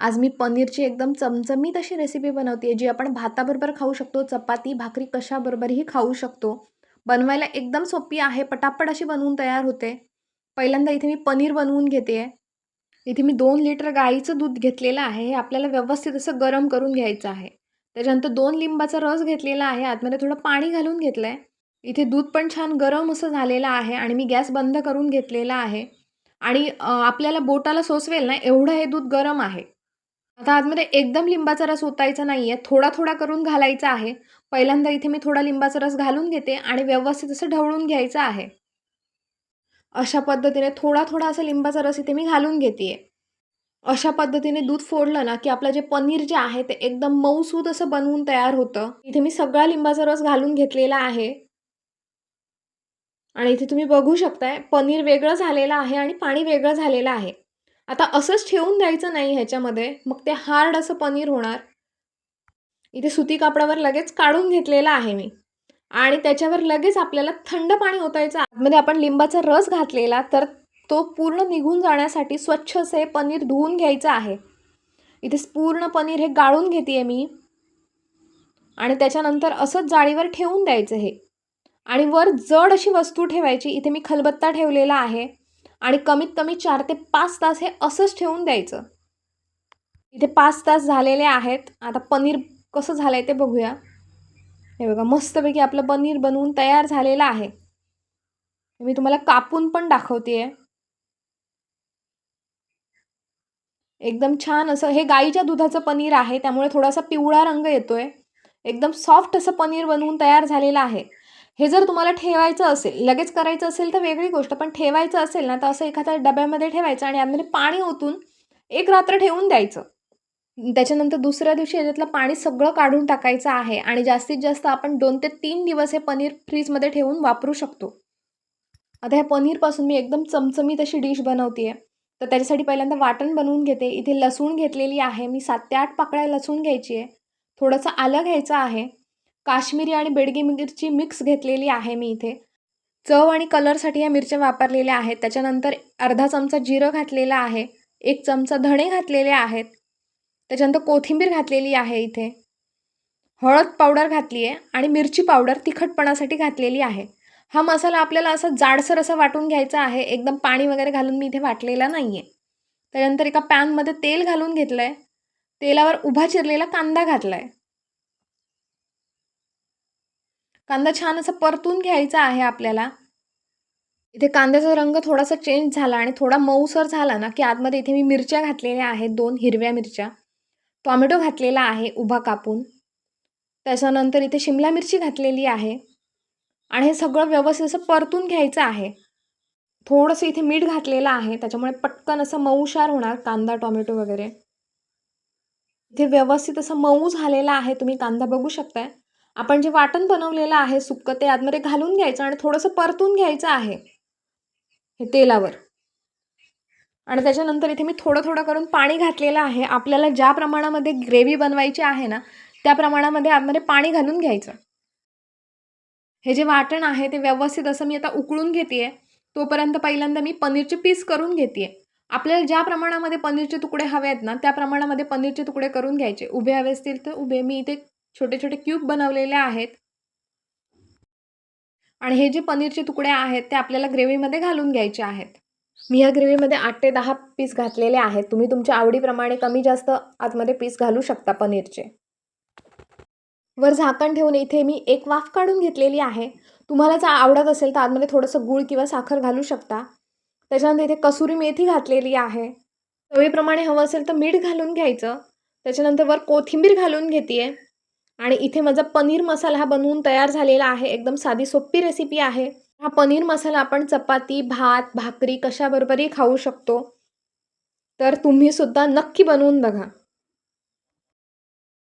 आज मी पनीरची एकदम चमचमीत अशी रेसिपी बनवते जी आपण भाताबरोबर खाऊ शकतो चपाती भाकरी कशाबरोबरही खाऊ शकतो. बनवायला एकदम सोपी आहे पटापट अशी बनवून तयार होते. पहिल्यांदा इथे मी पनीर बनवून घेते आहे इथे मी दोन लिटर गाईचं दूध घेतलेलं आहे हे आपल्याला व्यवस्थित असं गरम करून घ्यायचं आहे. त्याच्यानंतर दोन लिंबाचा रस घेतलेला आहे आतमध्ये थोडं पाणी घालून घेतलं आहे इथे दूध पण छान गरम असं झालेलं आहे आणि मी गॅस बंद करून घेतलेला आहे. आणि आपल्याला बोटाला सोसवेल ना एवढं हे दूध गरम आहे. आता आतमध्ये एकदम लिंबाचा रस ओतायचा नाही आहे थोडा थोडा करून घालायचा आहे. पहिल्यांदा इथे मी थोडा लिंबाचा रस घालून घेते आणि व्यवस्थित असं ढवळून घ्यायचं आहे. अशा पद्धतीने थोडा थोडा असा लिंबाचा रस इथे मी घालून घेते अशा पद्धतीने दूध फोडलं ना की आपलं जे पनीर जे आहे ते एकदम मऊसूद असं बनवून तयार होतं. इथे मी सगळा लिंबाचा रस घालून घेतलेला आहे. आणि इथे तुम्ही बघू शकताय पनीर वेगळं झालेलं आहे आणि पाणी वेगळं झालेलं आहे. आता असंच ठेवून द्यायचं नाही ह्याच्यामध्ये. मग ते हार्ड असं पनीर होणार. इथे सुती कापडावर लगेच काढून घेतलेलं आहे मी. आणि त्याच्यावर लगेच आपल्याला थंड पाणी ओतायचं. आतमध्ये आपण लिंबाचा रस घातलेला तर तो पूर्ण निघून जाण्यासाठी स्वच्छ असे पनीर धुवून घ्यायचं आहे. इथे पूर्ण पनीर हे गाळून घेते मी. आणि त्याच्यानंतर असंच जाळीवर ठेवून द्यायचं हे. आणि वर जड अशी वस्तू ठेवायची. इथे मी खलबत्ता ठेवलेला आहे. आणि कमीत कमी चार ते पाच तास हे असंच ठेवून द्यायचं. इथे पाच तास झालेले आहेत. आता पनीर कसं झालं आहे ते बघूया. हे बघा मस्तपैकी आपलं पनीर बनवून तयार झालेलं आहे. मी तुम्हाला कापून पण दाखवते एकदम छान असं हे गाईच्या दुधाचं पनीर आहे त्यामुळे थोडासा पिवळा रंग येतोय. एकदम सॉफ्ट असं पनीर बनवून तयार झालेलं आहे. हे जर तुम्हाला ठेवायचं असेल लगेच करायचं असेल तर वेगळी गोष्ट पण ठेवायचं असेल ना तर असं एखाद्या डब्यामध्ये ठेवायचं आणि आतमध्ये पाणी ओतून एक रात्र ठेवून द्यायचं. त्याच्यानंतर दुसऱ्या दिवशी याच्यातलं पाणी सगळं काढून टाकायचं आहे आणि जास्तीत जास्त आपण दोन ते तीन दिवस हे पनीर फ्रीजमध्ये ठेवून वापरू शकतो. आता ह्या पनीरपासून मी एकदम चमचमीत अशी डिश बनवते तर त्याच्यासाठी पहिल्यांदा वाटण बनवून घेते. इथे लसूण घेतलेली आहे. मी सात ते आठ पाकळ्या लसूण घ्यायची आहे. थोडंसं आलं घ्यायचं आहे. काश्मीरी आणि बेडगी मिरची मिक्स घेतलेली आहे मी इथे. चव आणि कलरसाठी या मिरच्या वापरलेल्या आहेत. त्याच्यानंतर अर्धा चमचा जिरं घातलेलं आहे. एक चमचा धणे घातलेले आहेत. त्याच्यानंतर कोथिंबीर घातलेली आहे इथे. हळद पावडर घातली आहे आणि मिरची पावडर तिखटपणासाठी घातलेली आहे. हा मसाला आपल्याला असं जाडसर असं वाटून घ्यायचा आहे. एकदम पाणी वगैरे घालून मी इथे वाटलेला नाही आहे त्याच्यानंतर एका पॅनमध्ये तेल घालून घेतलं आहे तेलावर उभा चिरलेला कांदा घातला आहे कांदा छान असं परतून घ्यायचा आहे आपल्याला. इथे कांद्याचा रंग थोडासा चेंज झाला आणि थोडा मऊसर झाला ना की आतमध्ये इथे मी मिरच्या घातलेल्या आहेत दोन हिरव्या मिरच्या. टॉमॅटो घातलेला आहे उभा कापून. त्याच्यानंतर इथे शिमला मिरची घातलेली आहे. आणि हे सगळं व्यवस्थित असं परतून घ्यायचं आहे. थोडंसं इथे मीठ घातलेलं आहे त्याच्यामुळे पटकन असं मऊशार होणार कांदा टॉमॅटो वगैरे. इथे व्यवस्थित असं मऊ झालेला आहे तुम्ही कांदा बघू शकताय. आपण जे वाटण बनवलेलं आहे सुक्क ते आतमध्ये घालून घ्यायचं आणि थोडंसं परतून घ्यायचं आहे. हे तेलावर. आणि त्याच्यानंतर इथे मी थोडं थोडं करून पाणी घातलेलं आहे. आपल्याला ज्या प्रमाणामध्ये ग्रेव्ही बनवायची आहे ना त्या प्रमाणामध्ये आतमध्ये पाणी घालून घ्यायचं. हे जे वाटण आहे ते व्यवस्थित असं मी आता उकळून घेते तोपर्यंत पहिल्यांदा मी पनीरचे पीस करून घेते आपल्याला ज्या प्रमाणामध्ये पनीरचे तुकडे हवे आहेत ना त्या प्रमाणामध्ये पनीरचे तुकडे करून घ्यायचे. उभे हवे असतील तर उभे. मी इथे छोटे छोटे क्यूब बनवलेले आहेत. आणि हे जे पनीरचे तुकडे आहेत ते आपल्याला ग्रेव्हीमध्ये घालून घ्यायचे आहेत. मी ह्या ग्रेव्हीमध्ये आठ ते दहा पीस घातलेले आहेत. तुम्ही तुमच्या आवडीप्रमाणे कमी जास्त आतमध्ये पीस घालू शकता पनीरचे. वर झाकण ठेवून इथे मी एक वाफ काढून घेतलेली आहे. तुम्हाला जर आवडत असेल तर आतमध्ये थोडंसं गूळ किंवा साखर घालू शकता. त्याच्यानंतर इथे कसुरी मेथी घातलेली आहे. चवीप्रमाणे हवं असेल तर मीठ घालून घ्यायचं. त्याच्यानंतर वर कोथिंबीर घालून घेते आणि इथे माझा पनीर मसाला हा बनवून तयार झालेला आहे. एकदम साधी सोपी रेसिपी आहे. हा पनीर मसाला आपण चपाती भात भाकरी कशाबरोबरही खाऊ शकतो. तर तुम्ही सुद्धा नक्की बनवून बघा.